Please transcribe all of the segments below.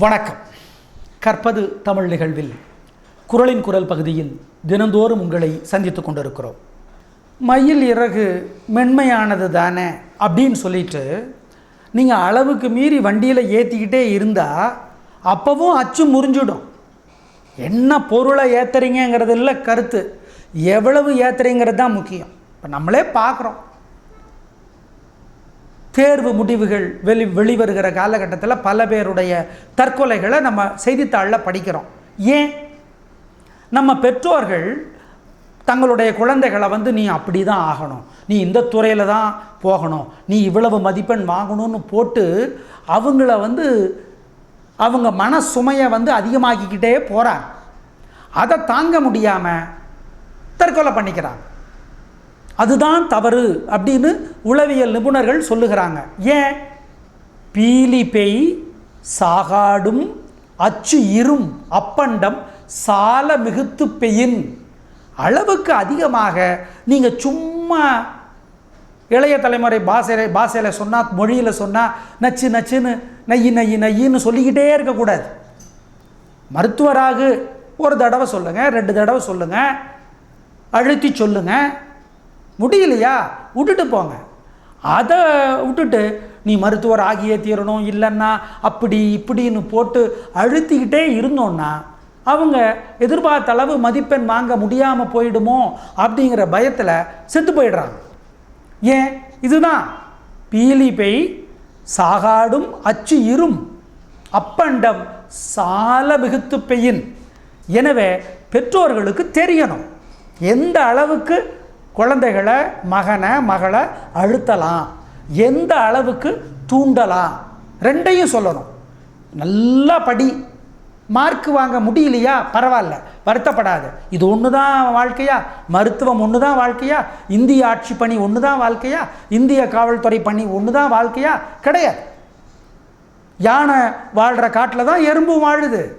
வணக்கம். கற்பது தமிழ் நிகழ்வில் குரலின் குரல் பகுதியில் தினந்தோறும் உங்களை சந்தித்து கொண்டிருக்கிறோம். மயில் இறகு மென்மையானது தானே அப்படின்னு சொல்லிட்டு நீங்கள் அளவுக்கு மீறி வண்டியில் ஏற்றிக்கிட்டே இருந்தால் அப்போவும் அச்சு முறிஞ்சிடும். என்ன பொருளை ஏற்றுறீங்கிறது இல்லை கருத்து. எவ்வளவு ஏற்றுறீங்கிறது தான் முக்கியம். இப்போ நம்மளே பார்க்குறோம் தேர்வு முடிவுகள் வெளி வெளிவருகிற காலகட்டத்தில் பல பேருடைய தற்கொலைகளை நம்ம செய்தித்தாளில் படிக்கிறோம். ஏன்? நம்ம பெற்றோர்கள் தங்களுடைய குழந்தைகளை வந்து நீ அப்படி தான் ஆகணும். நீ இந்த துறையில் தான் போகணும். நீ இவ்வளவு மதிப்பெண் வாங்கணும்னு போட்டு அவங்கள வந்து அவங்க மன சுமையை வந்து அதிகமாக்கிக்கிட்டே போகிறாங்க அதை தாங்க முடியாமல் தற்கொலை பண்ணிக்கிறாங்க. அதுதான் தவறு அப்படின்னு உளவியல் நிபுணர்கள் சொல்லுகிறாங்க. ஏன்? பீலி பெய் சாகாடும் அச்சு இரும் அப்பண்டம் சால மிகுத்து பெயின். அளவுக்கு அதிகமாக நீங்கள் சும்மா இளைய தலைமுறை பாஷையில பாசையில் சொன்னால் மொழியில் சொன்னால் நச்சு நச்சுன்னு நையி நய் நையின்னு சொல்லிக்கிட்டே இருக்கக்கூடாது. மருத்துவராக ஒரு தடவை சொல்லுங்கள் ரெண்டு தடவை சொல்லுங்கள் அழுத்தி சொல்லுங்கள் முடியலையா? விட்டுட்டு போங்க. அதை விட்டுட்டு நீ மருத்துவர் ஆகியே தீரணும் இல்லைன்னா அப்படி இப்படின்னு போட்டு அழுத்திக்கிட்டே இருந்தோன்னா அவங்க எதிர்பார்த்த அளவு மதிப்பெண் வாங்க முடியாமல் போயிடுமோ அப்படிங்கிற பயத்தில் செத்து போயிடுறாங்க. ஏன்? இதுதான். பீலி பெய் சாகாடும் அச்சு இரும். அப்பண்டம் சால மிகுத்து பெயின். எனவே பெற்றோர்களுக்கு தெரியணும். எந்த அளவுக்கு குழந்தைகளை மகனை மகளை அழுத்தலாம். எந்த அளவுக்கு தூண்டலாம். ரெண்டையும் சொல்லணும். நல்லா படி. மார்க் வாங்க முடியலையா? பரவாயில்ல. வருத்தப்படாது. இது ஒன்று தான் வாழ்க்கையா? மருத்துவம் ஒன்று தான் வாழ்க்கையா? இந்திய ஆட்சி பணி ஒன்று தான் வாழ்க்கையா? இந்திய காவல்துறை பணி ஒன்று தான் வாழ்க்கையா? கிடையாது. யானை வாழ்கிற காட்டில் தான் எறும்பும் வாழுது.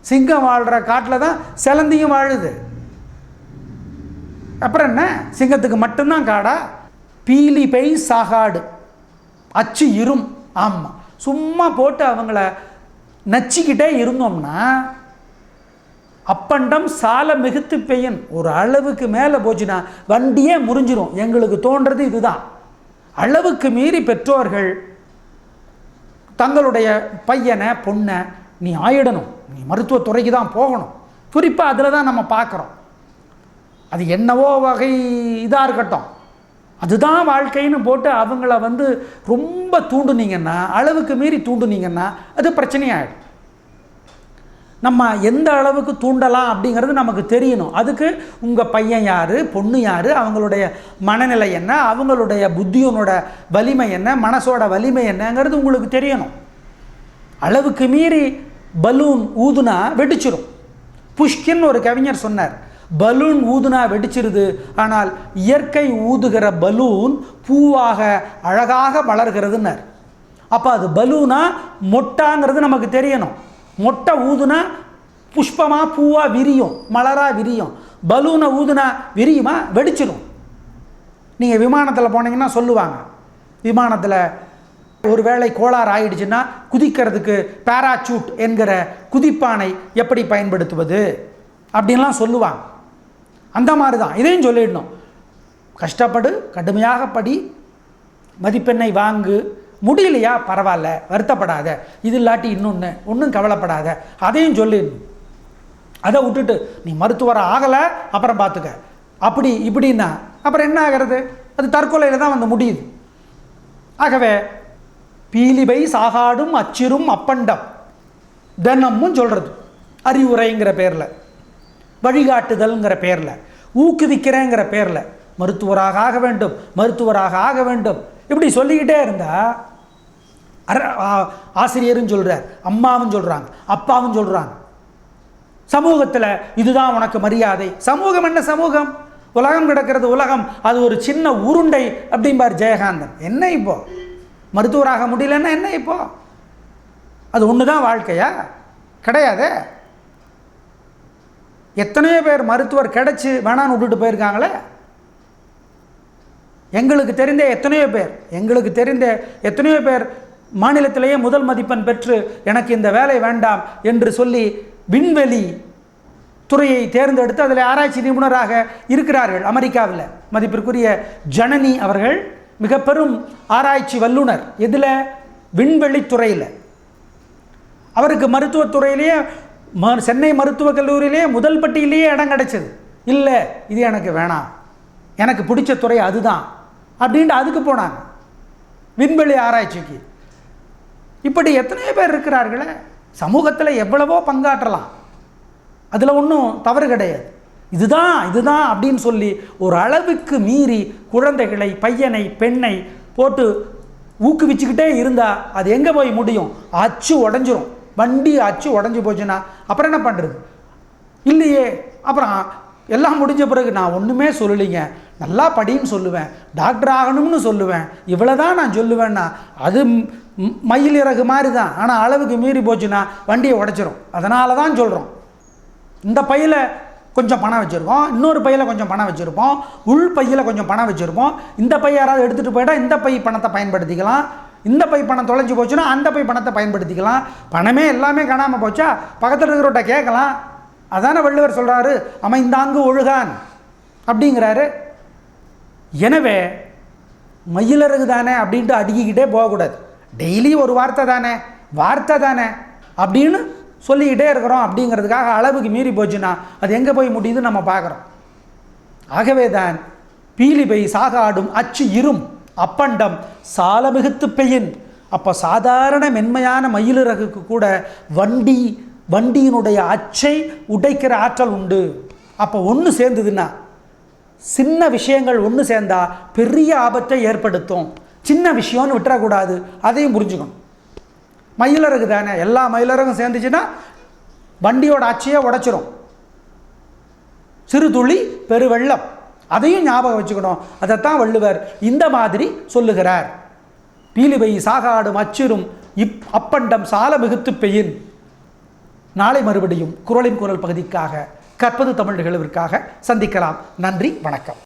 சிங்கம் வாழ்கிற காட்டில் தான் சிலந்தியும் வாழுது. அப்புறம் என்ன? சிங்கத்துக்கு மட்டும்தான் காடா? பீலி பெய் சாகாடு. அச்சு இரும். ஆமாம் சும்மா போட்டு அவங்கள நச்சிக்கிட்டே இருந்தோம்னா அப்பண்டம் சால மிகுத்து பெய்யன் ஒரு அளவுக்கு மேலே போச்சுன்னா வண்டியே முறிஞ்சிரும். எங்களுக்கு தோன்றது இதுதான். அளவுக்கு மீறி பெற்றோர்கள் தங்களுடைய பையனை பொண்ணை நீ ஆயிடணும். நீ மருத்துவத்துறைக்கு தான் போகணும். குறிப்பாக அதில் தான் நம்ம பார்க்குறோம். அது என்னவோ வகை இதாக இருக்கட்டும். அதுதான் வாழ்க்கைன்னு போட்டு அவங்கள வந்து ரொம்ப தூண்டுனீங்கன்னா அளவுக்கு மீறி தூண்டுனீங்கன்னா அது பிரச்சனையாயிடும். நம்ம எந்த அளவுக்கு தூண்டலாம் அப்படிங்கிறது நமக்கு தெரியணும். அதுக்கு உங்கள் பையன் யார் பொண்ணு யார் அவங்களுடைய மனநிலை என்ன அவங்களுடைய புத்தியனோட வலிமை என்ன மனசோட வலிமை என்னங்கிறது உங்களுக்கு தெரியணும். அளவுக்கு மீறி பலூன் ஊதுனா வெடிச்சிடும் புஷ்கின் ஒரு கவிஞர் சொன்னார் பலூன் ஊதுனா வெடிச்சிருது. ஆனால் இயற்கை ஊதுகிற பலூன் பூவாக அழகாக வளர்கிறதுன்னார். அப்போ அது பலூனா மொட்டாங்கிறது நமக்கு தெரியணும். மொட்டை ஊதுனா புஷ்பமாக பூவாக விரியும் மலராக விரியும். பலூனை ஊதுனா விரியுமா? வெடிச்சிடும் நீங்கள் விமானத்தில் போனீங்கன்னா சொல்லுவாங்க. விமானத்தில் ஒரு வேளை கோளாறு ஆயிடுச்சுன்னா குதிக்கிறதுக்கு பேராச்சூட் என்கிற குதிப்பானை எப்படி பயன்படுத்துவது? அப்படின்லாம் சொல்லுவாங்க. அந்த மாதிரி தான் இதையும் சொல்லிடணும். கஷ்டப்படு கடுமையாக படி. மதிப்பெண்ணை வாங்கு. முடியலையா? பரவாயில்ல. வருத்தப்படாத. இது இல்லாட்டி இன்னொன்று ஒன்றும் கவலைப்படாத. அதையும் சொல்லிடணும். அதை விட்டுட்டு நீ மருத்துவர் ஆகலை அப்புறம் பார்த்துக்க. அப்படி இப்படின்னா அப்புறம் என்ன ஆகிறது? அது தற்கொலையில் தான் வந்து முடியுது. ஆகவே பீலிபை சாகாடும் அச்சிரும் அப்பண்டம். தினமும் சொல்கிறது அறிவுரைங்கிற பேரில். வழிகாட்டுதல்ங்கிற பேரில் ஊக்குவிக்கிறேங்கிற பேரில் மருத்துவராக ஆக வேண்டும் மருத்துவராக ஆக வேண்டும். இப்படி சொல்லிக்கிட்டே இருந்தால் அர ஆசிரியரும் சொல்கிறார் அம்மாவும் சொல்கிறாங்க அப்பாவும் சொல்கிறாங்க சமூகத்தில் இதுதான் உனக்கு மரியாதை. சமூகம் என்ன சமூகம்? உலகம் கிடக்கிறது உலகம். அது ஒரு சின்ன உருண்டை அப்படிம்பார் ஜெயகாந்தன். என்ன இப்போ? மருத்துவராக முடியலன்னா என்ன இப்போ? அது ஒன்று தான் வாழ்க்கையா? கிடையாது. எத்தனையோ பேர் மருத்துவர் கிடச்சி வேணான்னு விட்டுட்டு போயிருக்காங்களே? எங்களுக்கு தெரிந்த எத்தனையோ பேர் எங்களுக்கு தெரிந்த எத்தனையோ பேர் மாநிலத்திலேயே முதல் மதிப்பெண் பெற்று எனக்கு இந்த வேலை வேண்டாம் என்று சொல்லி விண்வெளி துறையை தேர்ந்தெடுத்து அதில் ஆராய்ச்சி நிபுணராக இருக்கிறார்கள் அமெரிக்காவில். மதிப்பிற்குரிய ஜனனி அவர்கள் மிக பெரும் ஆராய்ச்சி வல்லுனர் எதில்? விண்வெளித் துறையில். அவருக்கு மருத்துவத்துறையிலேயே ம சென்னை மருத்துவக் கல்லூரியிலேயே முதல் பட்டியலேயே இடம் கிடைச்சது. இல்லை இது எனக்கு வேணாம். எனக்கு பிடிச்ச துறை அதுதான். அப்படின்ட்டு அதுக்கு போனாங்க. விண்வெளி ஆராய்ச்சிக்கு. இப்படி எத்தனையோ பேர் இருக்கிறார்களே. சமூகத்தில் எவ்வளவோ பங்காற்றலாம். அதில் ஒன்றும் தவறு கிடையாது. இதுதான் இதுதான் அப்படின்னு சொல்லி ஒரு அளவுக்கு மீறி குழந்தைகளை பையனை பெண்ணை போட்டு ஊக்குவிச்சுக்கிட்டே இருந்தால் அது எங்கே போய் முடியும்? அச்சு உடஞ்சிரும். வண்டி அச்சு உடஞ்சி போச்சுன்னா அப்புறம் என்ன பண்ணுறது இல்லையே. அப்புறம் எல்லாம் முடிஞ்ச பிறகு நான் ஒன்றுமே சொல்லலைங்க. நல்லா படின்னு சொல்லுவேன். டாக்டர் ஆகணும்னு சொல்லுவேன். இவ்வளோ தான் நான் சொல்லுவேன்னா அது மயில் இறகு மாதிரி தான் ஆனால் அளவுக்கு மீறி போச்சுன்னா வண்டியை உடைச்சிரும். அதனால தான் சொல்கிறோம் இந்த பையில் கொஞ்சம் பணம் வச்சுருக்கோம். இன்னொரு பையில் கொஞ்சம் பணம் வச்சுருப்போம். உள் பையில் கொஞ்சம் பணம் வச்சுருப்போம். இந்த பை யாராவது எடுத்துகிட்டு போயிட்டால் இந்த பை பணத்தை பயன்படுத்திக்கலாம். இந்த பை பணம் தொலைஞ்சு போச்சுன்னா அந்த பை பணத்தை பயன்படுத்திக்கலாம். பணமே எல்லாமே காணாமல் போச்சா? பக்கத்தில் இருக்கிறவட்ட கேட்கலாம். அதானே வள்ளுவர் சொல்கிறாரு அமைந்தாங்கு ஒழுகான். அப்படிங்கிறாரு. எனவே மயிலறகு தானே அப்படின்ட்டு அடுக்கிக்கிட்டே போகக்கூடாது. டெய்லி ஒரு வார்த்தை தானே வார்த்தை தானே அப்படின்னு சொல்லிக்கிட்டே இருக்கிறோம் அப்படிங்கிறதுக்காக அளவுக்கு மீறி போச்சுன்னா அது எங்கே போய் முடியுதுன்னு நம்ம பார்க்குறோம். ஆகவே தான் பீலி பீலிபை சாகாடும் அச்சு இரும். அப்பண்டம் சால மிகுத்து பெயின். அப்போ சாதாரண மென்மையான மயிலிறகுக்கு கூட வண்டி வண்டியினுடைய அச்சை உடைக்கிற ஆற்றல் உண்டு. அப்போ ஒன்று சேர்ந்ததுன்னா சின்ன விஷயங்கள் ஒன்று சேர்ந்தா பெரிய ஆபத்தை ஏற்படுத்தும். சின்ன விஷயம்னு விட்டுறக்கூடாது. அதையும் புரிஞ்சுக்கணும். மயிலறகு தானே. எல்லா மயிலறகும் சேர்ந்துச்சுன்னா வண்டியோட அச்சையே உடைச்சிரும். சிறு துளி பெருவெள்ளம். அதையும் ஞாபகம் வச்சுக்கணும். அதைத்தான் வள்ளுவர் இந்த மாதிரி சொல்லுகிறார். பீலிவை சாகாடும் அச்சிரும் இப் அப்பண்டம் சால மிகுத்து பெயின். நாளை மறுபடியும் குரலின் குரல் பகுதிக்காக கற்பது தமிழ் நிகழ்விற்காக சந்திக்கலாம். நன்றி வணக்கம்.